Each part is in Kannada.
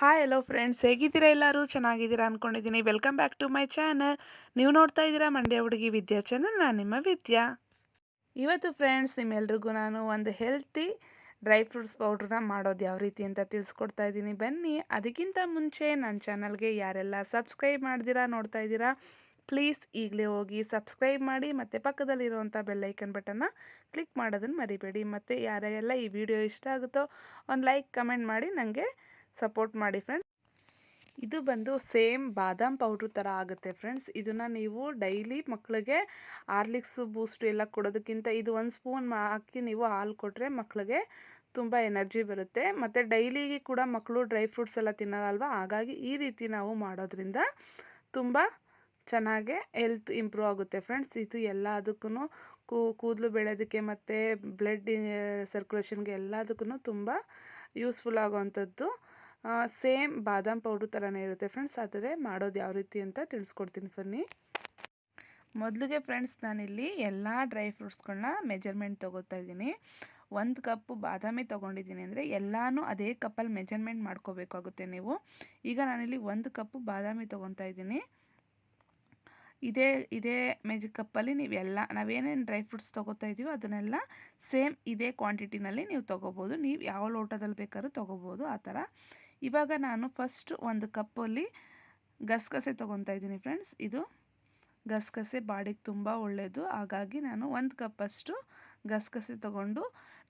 ಹಾಯ್ ಹಲೋ ಫ್ರೆಂಡ್ಸ್ ಹೇಗಿದ್ದೀರಾ ಎಲ್ಲರೂ? ಚೆನ್ನಾಗಿದ್ದೀರಾ ಅಂದ್ಕೊಂಡಿದ್ದೀನಿ welcome back to my channel ನೀವು ನೋಡ್ತಾ ಇದ್ದೀರಾ ಮಂಡ್ಯ ಹುಡುಗಿ ವಿದ್ಯಾ ಚಾನಲ್ ನಾನು ನಿಮ್ಮ ವಿದ್ಯಾ. ಇವತ್ತು ಫ್ರೆಂಡ್ಸ್ ನಿಮ್ಮೆಲ್ರಿಗೂ ನಾನು ಒಂದು ಹೆಲ್ತಿ ಡ್ರೈ ಫ್ರೂಟ್ಸ್ ಪೌಡ್ರನ್ನ ಮಾಡೋದು ಯಾವ ರೀತಿ ಅಂತ ತಿಳಿಸ್ಕೊಡ್ತಾ ಇದ್ದೀನಿ. ಬನ್ನಿ, ಅದಕ್ಕಿಂತ ಮುಂಚೆ ನನ್ನ ಚಾನಲ್ಗೆ ಯಾರೆಲ್ಲ ಸಬ್ಸ್ಕ್ರೈಬ್ ಮಾಡ್ದಿರಾ, ನೋಡ್ತಾ ಇದ್ದೀರಾ ಪ್ಲೀಸ್ ಈಗಲೇ ಹೋಗಿ ಸಬ್ಸ್ಕ್ರೈಬ್ ಮಾಡಿ, ಮತ್ತು ಪಕ್ಕದಲ್ಲಿರುವಂಥ ಬೆಲ್ಲೈಕನ್ ಬಟನ್ನ ಕ್ಲಿಕ್ ಮಾಡೋದನ್ನು ಮರಿಬೇಡಿ. ಮತ್ತು ಯಾರೆಲ್ಲ ಈ ವಿಡಿಯೋ ಇಷ್ಟ ಆಗುತ್ತೋ, ಒಂದು ಲೈಕ್ ಕಮೆಂಟ್ ಮಾಡಿ ನನಗೆ ಸಪೋರ್ಟ್ ಮಾಡಿ ಫ್ರೆಂಡ್ಸ್ ಇದು ಬಂದು ಸೇಮ್ ಬಾದಾಮ್ ಪೌಡ್ರ್ ಥರ ಆಗುತ್ತೆ ಫ್ರೆಂಡ್ಸ್ ಇದನ್ನು ನೀವು ಡೈಲಿ ಮಕ್ಕಳಿಗೆ ಆರ್ಲಿಕ್ಸು ಬೂಸ್ಟು ಎಲ್ಲ ಕೊಡೋದಕ್ಕಿಂತ ಇದು ಒಂದು ಸ್ಪೂನ್ ಹಾಕಿ ನೀವು ಹಾಲು ಕೊಟ್ಟರೆ ಮಕ್ಕಳಿಗೆ ತುಂಬ ಎನರ್ಜಿ ಬರುತ್ತೆ. ಮತ್ತು ಡೈಲಿಗೆ ಕೂಡ ಮಕ್ಕಳು ಡ್ರೈ ಫ್ರೂಟ್ಸ್ ಎಲ್ಲ ತಿನ್ನೋಲ್ವ ಹಾಗಾಗಿ ಈ ರೀತಿ ನಾವು ಮಾಡೋದ್ರಿಂದ ತುಂಬ ಚೆನ್ನಾಗೆ ಹೆಲ್ತ್ ಇಂಪ್ರೂವ್ ಆಗುತ್ತೆ ಫ್ರೆಂಡ್ಸ್ ಇದು ಎಲ್ಲದಕ್ಕೂ ಕೂದಲು ಬೆಳೆಯೋದಕ್ಕೆ ಮತ್ತು ಬ್ಲಡ್ ಸರ್ಕ್ಯುಲೇಷನ್ಗೆ ಎಲ್ಲದಕ್ಕೂ ತುಂಬ ಯೂಸ್ಫುಲ್ ಆಗೋವಂಥದ್ದು. ಸೇಮ್ ಬಾದಾಮ್ ಪೌಡ್ರ್ ಥರನೇ ಇರುತ್ತೆ ಫ್ರೆಂಡ್ಸ್. ಆದರೆ ಮಾಡೋದು ಯಾವ ರೀತಿ ಅಂತ ತಿಳಿಸ್ಕೊಡ್ತೀನಿ ಬನ್ನಿ ಮೊದಲಿಗೆ ಫ್ರೆಂಡ್ಸ್, ನಾನಿಲ್ಲಿ ಎಲ್ಲ ಡ್ರೈ ಫ್ರೂಟ್ಸ್ಗಳನ್ನ ಮೆಜರ್ಮೆಂಟ್ ತೊಗೋತಾ ಇದ್ದೀನಿ. ಒಂದು ಕಪ್ಪು ಬಾದಾಮಿ ತೊಗೊಂಡಿದ್ದೀನಿ ಅಂದರೆ ಎಲ್ಲನೂ ಅದೇ ಕಪ್ಪಲ್ಲಿ ಮೆಜರ್ಮೆಂಟ್ ಮಾಡ್ಕೋಬೇಕಾಗುತ್ತೆ ನೀವು. ಈಗ ನಾನಿಲ್ಲಿ ಒಂದು ಕಪ್ಪು ಬಾದಾಮಿ ತೊಗೊತಾ ಇದ್ದೀನಿ. ಇದೇ ಇದೇ ಮೆಜ್ ಕಪ್ಪಲ್ಲಿ ನೀವು ಎಲ್ಲ, ನಾವೇನೇನು ಡ್ರೈ ಫ್ರೂಟ್ಸ್ ತೊಗೋತಾ ಇದ್ದೀವೋ ಅದನ್ನೆಲ್ಲ ಸೇಮ್ ಇದೇ ಕ್ವಾಂಟಿಟಿನಲ್ಲಿ ನೀವು ತೊಗೋಬೋದು. ನೀವು ಯಾವ ಲೋಟದಲ್ಲಿ ಬೇಕಾದ್ರೂ ತೊಗೋಬೋದು ಆ ಥರ. ಇವಾಗ ನಾನು ಫಸ್ಟ್ ಒಂದು ಕಪ್ಪಲ್ಲಿ ಗಸಗಸೆ ತೊಗೊತಾ ಇದ್ದೀನಿ ಫ್ರೆಂಡ್ಸ್. ಇದು ಗಸಗಸೆ ಬಾಡಿಗೆ ತುಂಬ ಒಳ್ಳೆಯದು ಹಾಗಾಗಿ ನಾನು ಒಂದು ಕಪ್ಪಷ್ಟು ಗಸಗಸೆ ತೊಗೊಂಡು,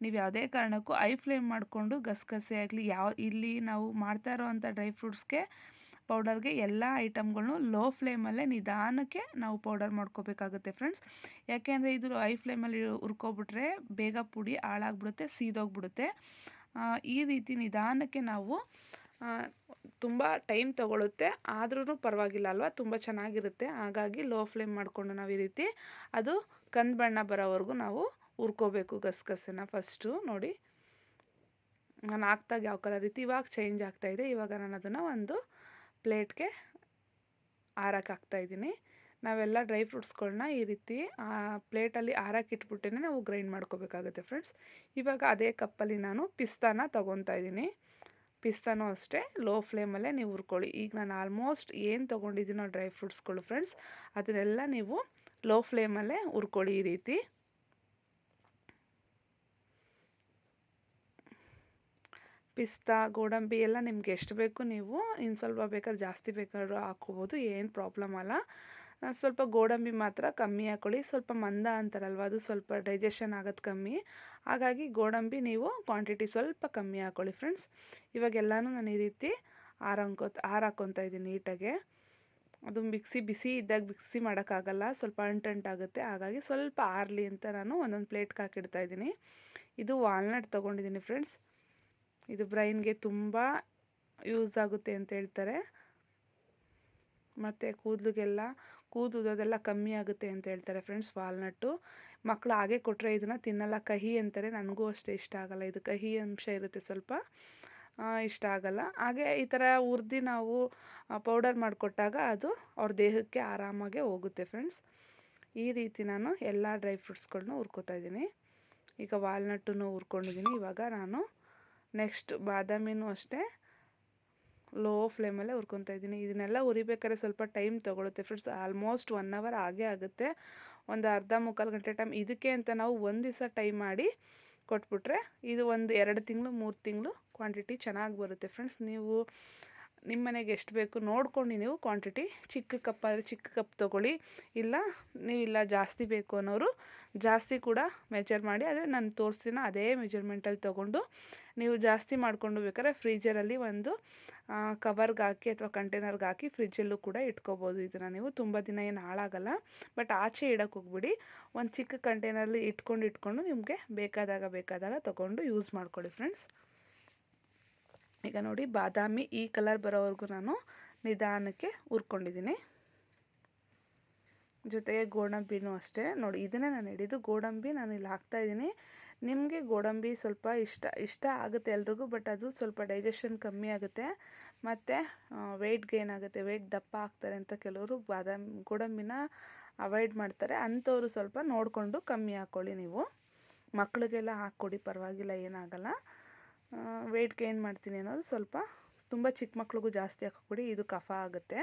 ನೀವು ಯಾವುದೇ ಕಾರಣಕ್ಕೂ ಐ ಫ್ಲೇಮ್ ಮಾಡಿಕೊಂಡು ಗಸಗಸೆ ಆಗಲಿ, ಯಾವ ಇಲ್ಲಿ ನಾವು ಮಾಡ್ತಾ ಇರೋವಂಥ ಡ್ರೈ ಫ್ರೂಟ್ಸ್ಗೆ ಪೌಡರ್ಗೆ ಎಲ್ಲ ಐಟಮ್ಗಳನ್ನು ಲೋ ಫ್ಲೇಮಲ್ಲೇ ನಿಧಾನಕ್ಕೆ ನಾವು ಪೌಡರ್ ಮಾಡ್ಕೋಬೇಕಾಗುತ್ತೆ ಫ್ರೆಂಡ್ಸ್. ಯಾಕೆಂದರೆ ಇದು ಐ ಫ್ಲೇಮಲ್ಲಿ ಹುರ್ಕೊಬಿಟ್ರೆ ಬೇಗ ಪುಡಿ ಹಾಳಾಗ್ಬಿಡುತ್ತೆ, ಸೀದೋಗ್ಬಿಡುತ್ತೆ. ಈ ರೀತಿ ನಿಧಾನಕ್ಕೆ ನಾವು ತುಂಬ ಟೈಮ್ ತಗೊಳುತ್ತೆ. ಆದ್ರೂ ಪರವಾಗಿಲ್ಲ ಅಲ್ವಾ? ತುಂಬ ಚೆನ್ನಾಗಿರುತ್ತೆ. ಹಾಗಾಗಿ ಲೋ ಫ್ಲೇಮ್ ಮಾಡಿಕೊಂಡು ನಾವು ಈ ರೀತಿ ಅದು ಕಂದು ಬಣ್ಣ ಬರೋವರೆಗೂ ನಾವು ಹುರ್ಕೋಬೇಕು ಗಸಗಸೆನ ಫಸ್ಟು ನೋಡಿ. ನಾನು ಹಾಕ್ದಾಗ ಯಾವ ಕಲರ್ ಇತ್ತು? ಇವಾಗ ಚೇಂಜ್ ಆಗ್ತಾಯಿದೆ ಇವಾಗ ನಾನು ಅದನ್ನು ಒಂದು ಪ್ಲೇಟ್ಗೆ ಆರಕ್ಕೆ ಹಾಕ್ತಾಯಿದ್ದೀನಿ ನಾವೆಲ್ಲ ಡ್ರೈ ಫ್ರೂಟ್ಸ್ಗಳನ್ನ ಈ ರೀತಿ ಪ್ಲೇಟಲ್ಲಿ ಆರಕ್ಕೆ ಇಟ್ಬಿಟ್ಟೇ ನಾವು ಗ್ರೈಂಡ್ ಮಾಡ್ಕೋಬೇಕಾಗುತ್ತೆ ಫ್ರೆಂಡ್ಸ್. ಇವಾಗ ಅದೇ ಕಪ್ಪಲ್ಲಿ ನಾನು ಪಿಸ್ತಾನ ತೊಗೊತಾ ಇದ್ದೀನಿ. ಪಿಸ್ತಾನೂ ಅಷ್ಟೇ, ಲೋ ಫ್ಲೇಮಲ್ಲೇ ನೀವು ಹುರ್ಕೊಳ್ಳಿ. ಈಗ ನಾನು ಆಲ್ಮೋಸ್ಟ್ ಏನು ತೊಗೊಂಡಿದ್ದೀನೋ ಡ್ರೈ ಫ್ರೂಟ್ಸ್ಗಳು ಫ್ರೆಂಡ್ಸ್, ಅದನ್ನೆಲ್ಲ ನೀವು ಲೋ ಫ್ಲೇಮಲ್ಲೇ ಹುರ್ಕೊಳ್ಳಿ ಈ ರೀತಿ. ಪಿಸ್ತಾ, ಗೋಡಂಬಿ ಎಲ್ಲ ನಿಮ್ಗೆ ಎಷ್ಟು ಬೇಕು ನೀವು ಇನ್ನು ಸ್ವಲ್ಪ ಬೇಕಾದ್ರೆ ಜಾಸ್ತಿ ಬೇಕಾದ್ರೂ ಹಾಕ್ಕೋಬೋದು, ಏನು ಪ್ರಾಬ್ಲಮ್ ಅಲ್ಲ. ಸ್ವಲ್ಪ ಗೋಡಂಬಿ ಮಾತ್ರ ಕಮ್ಮಿ ಹಾಕ್ಕೊಳ್ಳಿ ಸ್ವಲ್ಪ ಮಂದ ಅಂತಾರಲ್ವ, ಅದು ಸ್ವಲ್ಪ ಡೈಜೆಷನ್ ಆಗೋದು ಕಮ್ಮಿ. ಹಾಗಾಗಿ ಗೋಡಂಬಿ ನೀವು ಕ್ವಾಂಟಿಟಿ ಸ್ವಲ್ಪ ಕಮ್ಮಿ ಹಾಕ್ಕೊಳ್ಳಿ ಫ್ರೆಂಡ್ಸ್ ಇವಾಗೆಲ್ಲನೂ ನಾನು ಈ ರೀತಿ ಆರಂಕೊ ಹಾರ ಹಾಕ್ಕೊತಾ ಇದ್ದೀನಿ ನೀಟಾಗೆ. ಅದು ಮಿಕ್ಸಿ ಬಿಸಿ ಇದ್ದಾಗ ಮಿಕ್ಸಿ ಮಾಡೋಕ್ಕಾಗಲ್ಲ, ಸ್ವಲ್ಪ ಅಂಟಂಟಾಗುತ್ತೆ ಹಾಗಾಗಿ ಸ್ವಲ್ಪ ಆರಲಿ ಅಂತ ನಾನು ಒಂದೊಂದು ಪ್ಲೇಟ್ಗೆ ಹಾಕಿಡ್ತಾ ಇದ್ದೀನಿ. ಇದು ವಾಲ್ನಟ್ ತೊಗೊಂಡಿದ್ದೀನಿ ಫ್ರೆಂಡ್ಸ್ ಇದು ಬ್ರೈನ್ಗೆ ತುಂಬ ಯೂಸ್ ಆಗುತ್ತೆ ಅಂತ ಹೇಳ್ತಾರೆ. ಮತ್ತು ಕೂದಲಿಗೆಲ್ಲ ಕೂದಲು ಕಮ್ಮಿ ಆಗುತ್ತೆ ಅಂತ ಹೇಳ್ತಾರೆ ಫ್ರೆಂಡ್ಸ್ ವಾಲ್ನಟ್ಟು ಮಕ್ಕಳು ಹಾಗೆ ಕೊಟ್ಟರೆ ಇದನ್ನು ತಿನ್ನಲ್ಲ, ಕಹಿ ಅಂತಾರೆ. ನನಗೂ ಅಷ್ಟೇ ಇಷ್ಟ ಆಗಲ್ಲ. ಇದು ಕಹಿ ಅಂಶ ಇರುತ್ತೆ ಸ್ವಲ್ಪ. ಇಷ್ಟ ಆಗಲ್ಲ. ಹಾಗೆ ಈ ಥರ ಹುರ್ದು ನಾವು ಪೌಡರ್ ಮಾಡಿಕೊಟ್ಟಾಗ ಅದು ಅವ್ರ ದೇಹಕ್ಕೆ ಆರಾಮಾಗೆ ಹೋಗುತ್ತೆ ಫ್ರೆಂಡ್ಸ್ ಈ ರೀತಿ ನಾನು ಎಲ್ಲ ಡ್ರೈ ಫ್ರೂಟ್ಸ್ಗಳನ್ನೂ ಹುರ್ಕೋತಾ ಇದ್ದೀನಿ. ಈಗ ವಾಲ್ನಟ್ಟನ್ನು ಹುರ್ಕೊಂಡಿದ್ದೀನಿ. ಇವಾಗ ನಾನು ನೆಕ್ಸ್ಟ್ ಬಾದಾಮಿನೂ ಅಷ್ಟೇ. ಲೋ ಫ್ಲೇಮಲ್ಲೇ ಹುರ್ಕೊತಾ ಇದ್ದೀನಿ. ಇದನ್ನೆಲ್ಲ ಹುರಿಬೇಕಾದ್ರೆ ಸ್ವಲ್ಪ ಟೈಮ್ ತೊಗೊಳುತ್ತೆ ಫ್ರೆಂಡ್ಸ್ ಆಲ್ಮೋಸ್ಟ್ ಒನ್ ಅವರ್ ಆಗೇ ಆಗುತ್ತೆ. ಒಂದು ಅರ್ಧ ಮುಕ್ಕಾಲು ಗಂಟೆ ಟೈಮ್ ಇದಕ್ಕೆ ಅಂತ ನಾವು ಒಂದು ದಿವಸ ಟೈಮ್ ಮಾಡಿ ಕೊಟ್ಬಿಟ್ರೆ ಇದು ಒಂದು ಎರಡು ತಿಂಗಳು, ಮೂರು ತಿಂಗಳು ಕ್ವಾಂಟಿಟಿ ಚೆನ್ನಾಗಿ ಬರುತ್ತೆ ಫ್ರೆಂಡ್ಸ್ ನೀವು ನಿಮ್ಮ ಮನೆಗೆ ಎಷ್ಟು ಬೇಕು ನೋಡ್ಕೊಂಡು ನೀವು ಕ್ವಾಂಟಿಟಿ ಚಿಕ್ಕ ಕಪ್ ಆದರೆ ಚಿಕ್ಕ ಕಪ್ ತೊಗೊಳ್ಳಿ. ಇಲ್ಲ, ನೀವು ಇಲ್ಲ ಜಾಸ್ತಿ ಬೇಕು ಅನ್ನೋರು ಜಾಸ್ತಿ ಕೂಡ ಮೆಜರ್ ಮಾಡಿ, ಅದೇ ನಾನು ತೋರಿಸ್ತೀನ ಅದೇ ಮೆಜರ್ಮೆಂಟಲ್ಲಿ ತೊಗೊಂಡು ನೀವು ಜಾಸ್ತಿ ಮಾಡಿಕೊಂಡು ಬೇಕಾದ್ರೆ ಫ್ರೀಜರಲ್ಲಿ ಒಂದು ಕವರ್ಗೆ ಹಾಕಿ ಅಥವಾ ಕಂಟೈನರ್ಗೆ ಹಾಕಿ ಫ್ರಿಜ್ಜಲ್ಲೂ ಕೂಡ ಇಟ್ಕೋಬೋದು. ಇದನ್ನು ನೀವು ತುಂಬ ದಿನ ಏನು ಹಾಳಾಗಲ್ಲ. ಬಟ್ ಆಚೆ ಇಡೋಕ್ಕೆ ಹೋಗ್ಬಿಡಿ. ಒಂದು ಚಿಕ್ಕ ಕಂಟೈನರಲ್ಲಿ ಇಟ್ಕೊಂಡು ಇಟ್ಕೊಂಡು ನಿಮಗೆ ಬೇಕಾದಾಗ ಬೇಕಾದಾಗ ತೊಗೊಂಡು ಯೂಸ್ ಮಾಡ್ಕೊಳ್ಳಿ ಫ್ರೆಂಡ್ಸ್ ಈಗ ನೋಡಿ ಬಾದಾಮಿ ಈ ಕಲರ್ ಬರೋವರೆಗೂ ನಾನು ನಿಧಾನಕ್ಕೆ ಹುರ್ಕೊಂಡಿದ್ದೀನಿ. ಜೊತೆಗೆ ಗೋಡಂಬಿನೂ ಅಷ್ಟೇ. ನೋಡಿ, ಇದನ್ನೇ ನಾನು ಹಿಡಿದು ಗೋಡಂಬಿ ನಾನು ಇಲ್ಲಿ ಹಾಕ್ತಾಯಿದ್ದೀನಿ ನಿಮಗೆ ಗೋಡಂಬಿ ಸ್ವಲ್ಪ ಇಷ್ಟ ಇಷ್ಟ ಆಗುತ್ತೆ ಎಲ್ರಿಗೂ ಬಟ್ ಅದು ಸ್ವಲ್ಪ ಡೈಜೆಷನ್ ಕಮ್ಮಿ ಆಗುತ್ತೆ. ಮತ್ತು ವೆಯ್ಟ್ ಗೇನ್ ಆಗುತ್ತೆ ವೆಯ್ಟ್ ದಪ್ಪ ಆಗ್ತಾರೆ ಅಂತ ಕೆಲವರು ಬಾದಾಮಿ, ಗೋಡಂಬಿನ ಅವಾಯ್ಡ್ ಮಾಡ್ತಾರೆ. ಅಂಥವರು ಸ್ವಲ್ಪ ನೋಡಿಕೊಂಡು ಕಮ್ಮಿ ಹಾಕ್ಕೊಳ್ಳಿ ನೀವು. ಮಕ್ಕಳಿಗೆಲ್ಲ ಹಾಕ್ಕೊಡಿ, ಪರವಾಗಿಲ್ಲ, ಏನಾಗಲ್ಲ. ವೆಯ್ಟ್ ಗೇನ್ ಮಾಡ್ತೀನಿ ಅನ್ನೋದು ಸ್ವಲ್ಪ ತುಂಬ ಚಿಕ್ಕ ಮಕ್ಳಿಗೂ ಜಾಸ್ತಿ ಹಾಕೋಕ್ಬಿಡಿ ಇದು ಕಫ ಆಗುತ್ತೆ.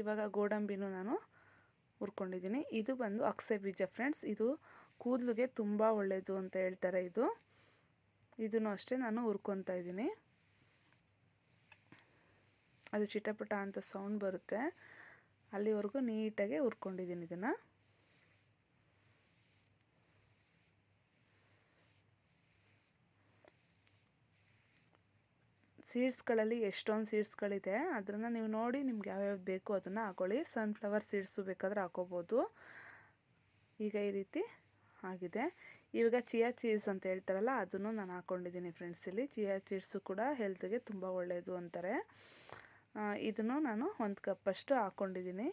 ಇವಾಗ ಗೋಡಂಬಿನೂ ನಾನು ಹುರ್ಕೊಂಡಿದ್ದೀನಿ. ಇದು ಬಂದು ಅಕ್ಸೆ ಬೀಜ ಫ್ರೆಂಡ್ಸ್ ಇದು ಕೂದಲಿಗೆ ತುಂಬ ಒಳ್ಳೆಯದು ಅಂತ ಹೇಳ್ತಾರೆ ಇದು. ಇದನ್ನು ಅಷ್ಟೇ ನಾನು ಹುರ್ಕೊತಾ ಇದ್ದೀನಿ. ಅದು ಚಿಟಪಟ ಅಂತ ಸೌಂಡ್ ಬರುತ್ತೆ. ಅಲ್ಲಿವರೆಗೂ ನೀಟಾಗಿ ಹುರ್ಕೊಂಡಿದ್ದೀನಿ ಇದನ್ನು. ಸೀಡ್ಸ್ಗಳಲ್ಲಿ ಎಷ್ಟೊಂದು ಸೀಡ್ಸ್ಗಳಿದೆ ಅದನ್ನು ನೀವು ನೋಡಿ ನಿಮ್ಗೆ ಯಾವ್ಯಾವ್ದು ಬೇಕು ಅದನ್ನು ಹಾಕೊಳ್ಳಿ. ಸನ್ಫ್ಲವರ್ ಸೀಡ್ಸು ಬೇಕಾದ್ರೆ ಹಾಕೋಬೋದು. ಈಗ ಈ ರೀತಿ ಆಗಿದೆ. ಇವಾಗ ಚಿಯಾ ಚೀಸ್ ಅಂತ ಹೇಳ್ತಾರಲ್ಲ, ಅದನ್ನು ನಾನು ಹಾಕ್ಕೊಂಡಿದ್ದೀನಿ ಫ್ರೆಂಡ್ಸ್ ಇಲ್ಲಿ. ಚಿಯಾ ಚೀಡ್ಸು ಕೂಡ ಹೆಲ್ತ್ಗೆ ತುಂಬ ಒಳ್ಳೆಯದು ಅಂತಾರೆ. ಇದನ್ನು ನಾನು ಒಂದು ಕಪ್ಪಷ್ಟು ಹಾಕ್ಕೊಂಡಿದ್ದೀನಿ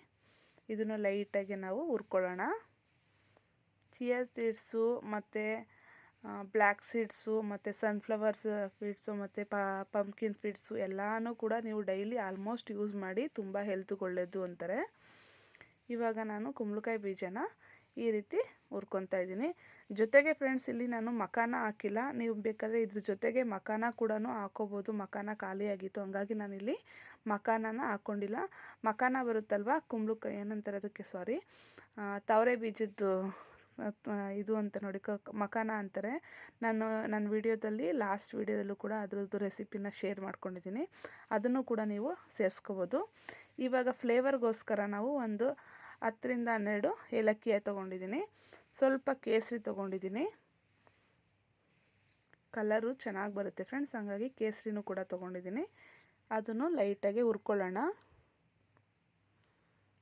ಇದನ್ನು ಲೈಟಾಗಿ ನಾವು ಹುರ್ಕೊಳ್ಳೋಣ. ಚಿಯಾ ಸೀಡ್ಸು ಮತ್ತು ಬ್ಲ್ಯಾಕ್ ಸೀಡ್ಸು ಮತ್ತು ಸನ್ಫ್ಲವರ್ಸ್ ಫೀಡ್ಸು ಮತ್ತು ಪಂಪ್ಕಿನ್ ಫೀಡ್ಸು ಎಲ್ಲನೂ ಕೂಡ ನೀವು ಡೈಲಿ ಆಲ್ಮೋಸ್ಟ್ ಯೂಸ್ ಮಾಡಿ ತುಂಬ ಹೆಲ್ತ್ ಒಳ್ಳೆಯದು ಅಂತಾರೆ. ಇವಾಗ ನಾನು ಕುಂಬಳಕಾಯಿ ಬೀಜನ ಈ ರೀತಿ ಹುರ್ಕೊತಾ ಇದ್ದೀನಿ. ಜೊತೆಗೆ ಫ್ರೆಂಡ್ಸ್ ಇಲ್ಲಿ ನಾನು ಮಖಾನ ಹಾಕಿಲ್ಲ. ನೀವು ಬೇಕಾದರೆ ಇದ್ರ ಜೊತೆಗೆ ಮಖಾನ ಕೂಡ ಹಾಕೋಬೋದು. ಮಖಾನ ಖಾಲಿಯಾಗಿತ್ತು ಹಂಗಾಗಿ ನಾನಿಲ್ಲಿ ಮಖಾನನ ಹಾಕ್ಕೊಂಡಿಲ್ಲ ಮಖಾನ ಬರುತ್ತಲ್ವ? ಕುಂಬಳಕಾಯಿ, ಏನಂತಾರೆ ಅದಕ್ಕೆ ಸಾರಿ ತವರೆ ಬೀಜದ್ದು ಇದು ಅಂತ ನೋಡಿ, ಕ ಮಕಾನ ಅಂತಾರೆ. ನಾನು, ನನ್ನ ವಿಡಿಯೋದಲ್ಲಿ, ಲಾಸ್ಟ್ ವಿಡಿಯೋದಲ್ಲೂ ಕೂಡ ಅದರದ್ದು ರೆಸಿಪಿನ ಶೇರ್ ಮಾಡ್ಕೊಂಡಿದ್ದೀನಿ. ಅದನ್ನು ಕೂಡ ನೀವು ಸೇರಿಸ್ಕೋಬೋದು. ಇವಾಗ ಫ್ಲೇವರ್ಗೋಸ್ಕರ ನಾವು ಒಂದು ಹತ್ತರಿಂದ ಹನ್ನೆರಡು ಏಲಕ್ಕಿ ತೊಗೊಂಡಿದ್ದೀನಿ. ಸ್ವಲ್ಪ ಕೇಸರಿ ತೊಗೊಂಡಿದ್ದೀನಿ. ಕಲರು ಚೆನ್ನಾಗಿ ಬರುತ್ತೆ ಫ್ರೆಂಡ್ಸ್, ಹಾಗಾಗಿ ಕೇಸರಿನೂ ಕೂಡ ತೊಗೊಂಡಿದ್ದೀನಿ. ಅದನ್ನು ಲೈಟಾಗಿ ಹುರ್ಕೊಳ್ಳೋಣ.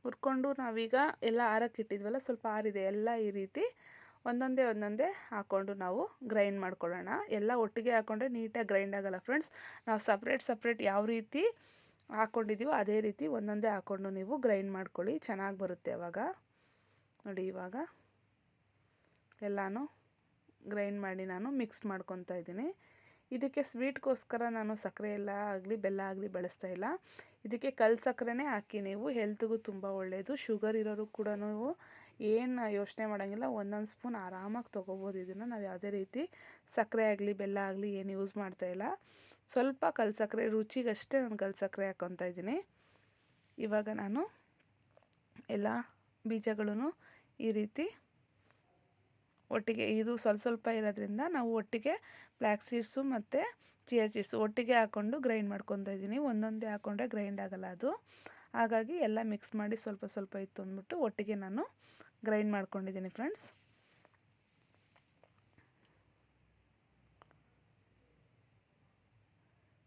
ಹುರ್ಕೊಂಡು ನಾವೀಗ ಎಲ್ಲ ಆರಕ್ಕೆ ಇಟ್ಟಿದ್ವಲ್ಲ ಸ್ವಲ್ಪ ಆರಿದೆ, ಎಲ್ಲ ಈ ರೀತಿ ಒಂದೊಂದೇ ಒಂದೊಂದೇ ಹಾಕ್ಕೊಂಡು ನಾವು ಗ್ರೈಂಡ್ ಮಾಡ್ಕೊಳ್ಳೋಣ. ಎಲ್ಲ ಒಟ್ಟಿಗೆ ಹಾಕ್ಕೊಂಡ್ರೆ ನೀಟಾಗಿ ಗ್ರೈಂಡ್ ಆಗೋಲ್ಲ ಫ್ರೆಂಡ್ಸ್ ನಾವು ಸಪ್ರೇಟ್ ಸಪ್ರೇಟ್ ಯಾವ ರೀತಿ ಹಾಕ್ಕೊಂಡಿದ್ದೀವೋ ಅದೇ ರೀತಿ ಒಂದೊಂದೇ ಹಾಕ್ಕೊಂಡು ನೀವು ಗ್ರೈಂಡ್ ಮಾಡ್ಕೊಳ್ಳಿ. ಚೆನ್ನಾಗಿ ಬರುತ್ತೆ ಅವಾಗ. ನೋಡಿ ಇವಾಗ ಎಲ್ಲನೂ ಗ್ರೈಂಡ್ ಮಾಡಿ ನಾನು ಮಿಕ್ಸ್ ಮಾಡ್ಕೊತಾ ಇದ್ದೀನಿ. ಇದಕ್ಕೆ ಸ್ವೀಟ್ಗೋಸ್ಕರ ನಾನು ಸಕ್ಕರೆ ಎಲ್ಲ ಆಗಲಿ, ಬೆಲ್ಲ ಆಗಲಿ ಬಳಸ್ತಾ ಇಲ್ಲ. ಇದಕ್ಕೆ ಕಲ್ ಸಕ್ಕರೆನೇ ಹಾಕಿ ನೀವು. ಹೆಲ್ತ್ಗೂ ತುಂಬ ಒಳ್ಳೆಯದು ಶುಗರ್ ಇರೋರು ಕೂಡ ಏನು ಯೋಚನೆ ಮಾಡೋಂಗಿಲ್ಲ. ಒಂದೊಂದು ಸ್ಪೂನ್ ಆರಾಮಾಗಿ ತೊಗೋಬೋದು ಇದನ್ನು. ನಾವು ಯಾವುದೇ ರೀತಿ ಸಕ್ಕರೆ ಆಗಲಿ, ಬೆಲ್ಲ ಆಗಲಿ ಏನು ಯೂಸ್ ಮಾಡ್ತಾ ಇಲ್ಲ. ಸ್ವಲ್ಪ ಕಲ್ ಸಕ್ಕರೆ, ರುಚಿಗಷ್ಟೇ ನಾನು ಕಲ್ ಸಕ್ಕರೆ ಹಾಕ್ಕೊತಾ ಇದ್ದೀನಿ. ಇವಾಗ ನಾನು ಎಲ್ಲ ಬೀಜಗಳೂ ಈ ರೀತಿ ಒಟ್ಟಿಗೆ ಇದು ಸ್ವಲ್ಪ ಸ್ವಲ್ಪ ಇರೋದ್ರಿಂದ ನಾವು ಒಟ್ಟಿಗೆ ಬ್ಲ್ಯಾಕ್ ಸೀಡ್ಸು ಮತ್ತು ಚಿಯಾ ಸೀಡ್ಸು ಒಟ್ಟಿಗೆ ಹಾಕ್ಕೊಂಡು ಗ್ರೈಂಡ್ ಮಾಡ್ಕೊತಾ ಇದ್ದೀನಿ. ಒಂದೊಂದೇ ಹಾಕ್ಕೊಂಡ್ರೆ ಗ್ರೈಂಡ್ ಆಗೋಲ್ಲ ಅದು. ಹಾಗಾಗಿ ಎಲ್ಲ ಮಿಕ್ಸ್ ಮಾಡಿ ಸ್ವಲ್ಪ ಸ್ವಲ್ಪ ಇತ್ತು ಅಂದ್ಬಿಟ್ಟು ಒಟ್ಟಿಗೆ ನಾನು ಗ್ರೈಂಡ್ ಮಾಡ್ಕೊಂಡಿದ್ದೀನಿ ಫ್ರೆಂಡ್ಸ್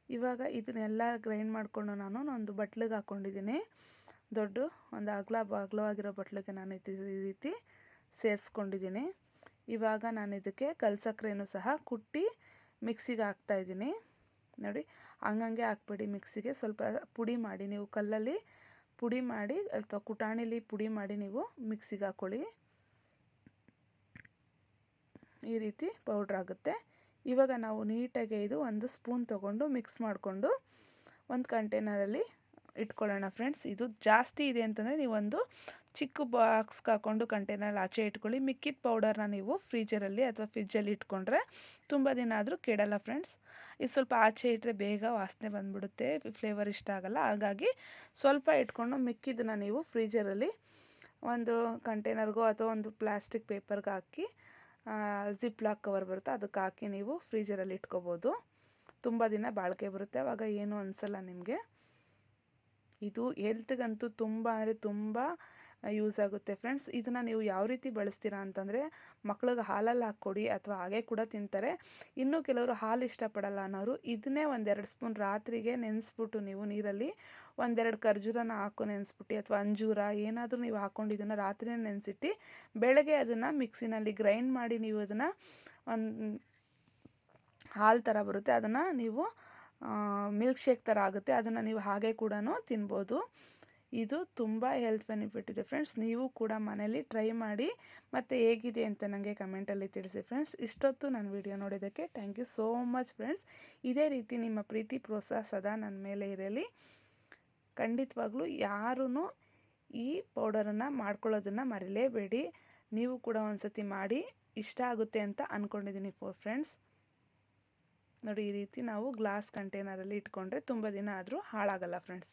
ಇವಾಗ ಇದನ್ನೆಲ್ಲ ಗ್ರೈಂಡ್ ಮಾಡಿಕೊಂಡು ನಾನು ಒಂದು ಬಟ್ಲಿಗೆ ಹಾಕ್ಕೊಂಡಿದ್ದೀನಿ ದೊಡ್ಡ ಒಂದು ಅಗಲ ಬಾಗ್ಲವಾಗಿರೋ ಬಟ್ಲಿಗೆ ನಾನು ಈ ರೀತಿ ಸೇರಿಸ್ಕೊಂಡಿದ್ದೀನಿ. ಇವಾಗ ನಾನು ಇದಕ್ಕೆ ಕಲ್ಸಕ್ಕರೆನು ಸಹ ಕುಟ್ಟಿ ಮಿಕ್ಸಿಗೆ ಹಾಕ್ತಾಯಿದ್ದೀನಿ ನೋಡಿ, ಹಂಗಂಗೆ ಹಾಕ್ಬೇಡಿ ಮಿಕ್ಸಿಗೆ. ಸ್ವಲ್ಪ ಪುಡಿ ಮಾಡಿ ನೀವು ಕಲ್ಲಲ್ಲಿ ಪುಡಿ ಮಾಡಿ, ಅಥವಾ ಕುಟಾಣಿಲಿ ಪುಡಿ ಮಾಡಿ ನೀವು ಮಿಕ್ಸಿಗೆ ಹಾಕ್ಕೊಳ್ಳಿ ಈ ರೀತಿ ಪೌಡ್ರ್ ಆಗುತ್ತೆ. ಇವಾಗ ನಾವು ನೀಟಾಗಿ ಇದು ಒಂದು ಸ್ಪೂನ್ ತೊಗೊಂಡು ಮಿಕ್ಸ್ ಮಾಡಿಕೊಂಡು ಒಂದು ಕಂಟೈನರಲ್ಲಿ ಇಟ್ಕೊಳ್ಳೋಣ ಫ್ರೆಂಡ್ಸ್. ಇದು ಜಾಸ್ತಿ ಇದೆ ಅಂತಂದರೆ ನೀವೊಂದು ಚಿಕ್ಕ ಬಾಕ್ಸ್ಗೆ ಹಾಕ್ಕೊಂಡು ಕಂಟೈನರ್ ಆಚೆ ಇಟ್ಕೊಳ್ಳಿ. ಮಿಕ್ಕಿದ ಪೌಡರ್ನ ನೀವು ಫ್ರೀಜರಲ್ಲಿ ಅಥವಾ ಫ್ರಿಜ್ಜಲ್ಲಿ ಇಟ್ಕೊಂಡ್ರೆ ತುಂಬ ದಿನ ಆದರೂ ಕೆಡಲ್ಲ ಫ್ರೆಂಡ್ಸ್. ಇದು ಸ್ವಲ್ಪ ಆಚೆ ಇಟ್ಟರೆ ಬೇಗ ವಾಸನೆ ಬಂದುಬಿಡುತ್ತೆ, ಫ್ಲೇವರ್ ಇಷ್ಟ ಆಗಲ್ಲ. ಹಾಗಾಗಿ ಸ್ವಲ್ಪ ಇಟ್ಕೊಂಡು ಮಿಕ್ಕಿದನ್ನ ನೀವು ಫ್ರೀಜರಲ್ಲಿ ಒಂದು ಕಂಟೈನರ್ಗೋ ಅಥವಾ ಒಂದು ಪ್ಲಾಸ್ಟಿಕ್ ಪೇಪರ್ಗೆ ಹಾಕಿ ಜಿಪ್ ಲಾಕ್ ಕವರ್ ಬರುತ್ತೆ ಅದಕ್ಕೆ ಹಾಕಿ ನೀವು ಫ್ರೀಜರಲ್ಲಿ ಇಟ್ಕೋಬೋದು. ತುಂಬ ದಿನ ಬಾಳಿಕೆ ಬರುತ್ತೆ. ಆವಾಗ ಏನೂ ಅನಿಸಲ್ಲ ನಿಮಗೆ. ಇದು ಹೆಲ್ತ್ಗಂತೂ ತುಂಬ ಅಂದರೆ ತುಂಬ ಯೂಸ್ ಆಗುತ್ತೆ. ಫ್ರೆಂಡ್ಸ್, ಇದನ್ನು ನೀವು ಯಾವ ರೀತಿ ಬಳಸ್ತೀರಾ ಅಂತಂದರೆ, ಮಕ್ಳಿಗೆ ಹಾಲಲ್ಲಿ ಹಾಕ್ಕೊಡಿ ಅಥವಾ ಹಾಗೆ ಕೂಡ ತಿಂತಾರೆ. ಇನ್ನೂ ಕೆಲವರು ಹಾಲು ಇಷ್ಟಪಡಲ್ಲ ಅನ್ನೋರು, ಇದನ್ನೇ ಒಂದೆರಡು ಸ್ಪೂನ್ ರಾತ್ರಿಗೆ ನೆನೆಸ್ಬಿಟ್ಟು ನೀವು ನೀರಲ್ಲಿ ಒಂದೆರಡು ಖರ್ಜೂರನ ಹಾಕು ನೆನೆಸ್ಬಿಟ್ಟು, ಅಥವಾ ಅಂಜೂರ ಏನಾದರೂ ನೀವು ಹಾಕ್ಕೊಂಡು ಇದನ್ನು ರಾತ್ರಿನೇ ನೆನೆಸಿಟ್ಟು, ಬೆಳಗ್ಗೆ ಅದನ್ನು ಮಿಕ್ಸಿನಲ್ಲಿ ಗ್ರೈಂಡ್ ಮಾಡಿ ನೀವು ಅದನ್ನು ಒಂದು ಹಾಲು ಥರ ಬರುತ್ತೆ. ಅದನ್ನು ನೀವು ಮಿಲ್ಕ್ ಶೇಕ್ ಥರ ಆಗುತ್ತೆ. ಅದನ್ನು ನೀವು ಹಾಗೆ ಕೂಡ ತಿನ್ಬೋದು. ಇದು ತುಂಬ ಹೆಲ್ತ್ ಬೆನಿಫಿಟ್ ಇದೆ ಫ್ರೆಂಡ್ಸ್ ನೀವು ಕೂಡ ಮನೇಲಿ ಟ್ರೈ ಮಾಡಿ ಮತ್ತು ಹೇಗಿದೆ ಅಂತ ನನಗೆ ಕಮೆಂಟಲ್ಲಿ ತಿಳಿಸಿ ಫ್ರೆಂಡ್ಸ್ ಇಷ್ಟೊತ್ತು ನನ್ನ ವಿಡಿಯೋ ನೋಡಿದ್ದಕ್ಕೆ thank you so much friends ಇದೇ ರೀತಿ ನಿಮ್ಮ ಪ್ರೀತಿ ಪ್ರೋತ್ಸಾಹ ಸದಾ ನನ್ನ ಮೇಲೆ ಇರಲಿ. ಖಂಡಿತವಾಗ್ಲೂ ಯಾರೂ ಈ ಪೌಡರನ್ನು ಮಾಡ್ಕೊಳ್ಳೋದನ್ನು ಮರಿಲೇಬೇಡಿ. ನೀವು ಕೂಡ ಒಂದು ಸತಿ ಮಾಡಿ ಇಷ್ಟ ಆಗುತ್ತೆ ಅಂತ ಅಂದ್ಕೊಂಡಿದ್ದೀನಿ ಫೋರ್ ಫ್ರೆಂಡ್ಸ್ ನೋಡಿ ಈ ರೀತಿ ನಾವು ಗ್ಲಾಸ್ ಕಂಟೈನರಲ್ಲಿ ಇಟ್ಕೊಂಡ್ರೆ ತುಂಬ ದಿನ ಆದರೂ ಹಾಳಾಗಲ್ಲ friends